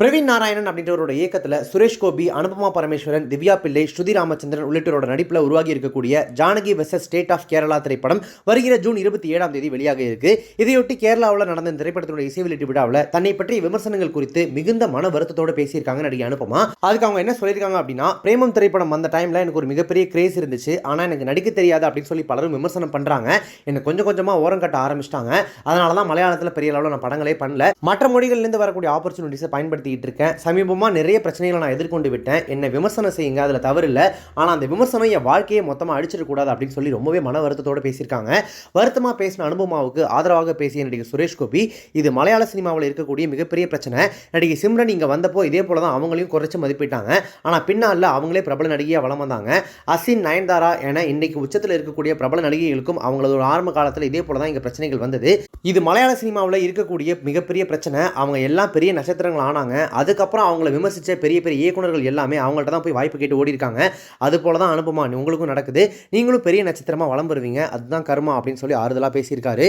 பிரவீன் நாராயணன் அப்படின்றவரோட இயக்கத்தில் சுரேஷ் கோபி அனுபமா பரமேஸ்வரன் திவ்யா பிள்ளை ஸ்ருதி ராமச்சந்திரன் உள்ளிட்டோரோட நடிப்பில் உருவாகி இருக்கக்கூடிய Janaki versus state of Kerala திரைப்படம் வருகிற ஜூன் இருபத்தி ஏழாம் தேதி வெளியாக இருக்கு. இதையொட்டி கேரளாவில் நடந்த இந்த திரைப்படத்தினுடைய இசை வெளியீட்டு விழாவில் தன்னை பற்றிய விமர்சனங்கள் குறித்து மிகுந்த மன வருத்தத்தோடு பேசியிருக்காங்க நடிகை அனுபமா. அதுக்கு அவங்க என்ன சொல்லியிருக்காங்க அப்படின்னா பிரேமம் திரைப்படம் வந்த டைமில் எனக்கு ஒரு மிகப்பெரிய கிரேஸ் இருந்துச்சு. ஆனால் எனக்கு நடிக்க தெரியாது அப்படின்னு சொல்லி பலரும் விமர்சனம் பண்ணுறாங்க என்னை கொஞ்சம் கொஞ்சமாக ஓரம் கட்ட ஆரம்பிச்சிட்டாங்க. அதனால தான் மலையாளத்தில் பெரிய அளவில் நான் படங்களே பண்ணல. மற்ற மொழிகள்லேருந்து வரக்கூடிய ஆப்பர்ச்சுனிட்டிஸை பயன்படுத்தி பயன்படுத்திக்கிட்டு இருக்கேன் சமீபமாக நிறைய பிரச்சனைகளை நான் எதிர்கொண்டு விட்டேன். என்னை விமர்சனம் செய்யுங்க அதில் தவறு இல்லை. ஆனால் அந்த விமர்சனம் என் வாழ்க்கையை மொத்தமாக அடிச்சிடக்கூடாது அப்படின்னு சொல்லி ரொம்பவே மன வருத்தத்தோடு பேசியிருக்காங்க. வருத்தமாக பேசின அனுபவமாவுக்கு ஆதரவாக பேசிய நடிகர் சுரேஷ் கோபி இது மலையாள சினிமாவில் இருக்கக்கூடிய மிகப்பெரிய பிரச்சனை. நடிகை சிம்ரன் இங்கே வந்தப்போ இதே போல தான் அவங்களையும் குறைச்சி மதிப்பிட்டாங்க. ஆனால் பின்னால் அவங்களே பிரபல நடிகையாக வளம் வந்தாங்க. அசின் நயன்தாரா என இன்னைக்கு உச்சத்தில் இருக்கக்கூடிய பிரபல நடிகைகளுக்கும் அவங்களோட ஆரம்ப காலத்தில் இதே போல தான் இங்கே பிரச்சனைகள் வந்தது. இது மலையாள சினிமாவில் இருக்கக்கூடிய மிகப்பெரிய பிரச்சனை. அவங்க எல்லாம் பெரிய நட்சத்திரங்கள் ஆனாங்க. அதுக்கப்புறம் அவங்கள விமர்சித்த பெரிய பெரிய இயக்குனர்கள் எல்லாமே அவங்கள்ட்ட தான் போய் வாய்ப்பு கேட்டு ஓடி இருக்காங்க அது போல தான் அனுபவமா உங்களுக்கும் நடக்குது. நீங்களும் பெரிய நட்சத்திரமாக வளம் பெறுவீங்க அதுதான் கர்மா அப்படின்னு சொல்லி ஆறுதலாக பேசியிருக்காரு.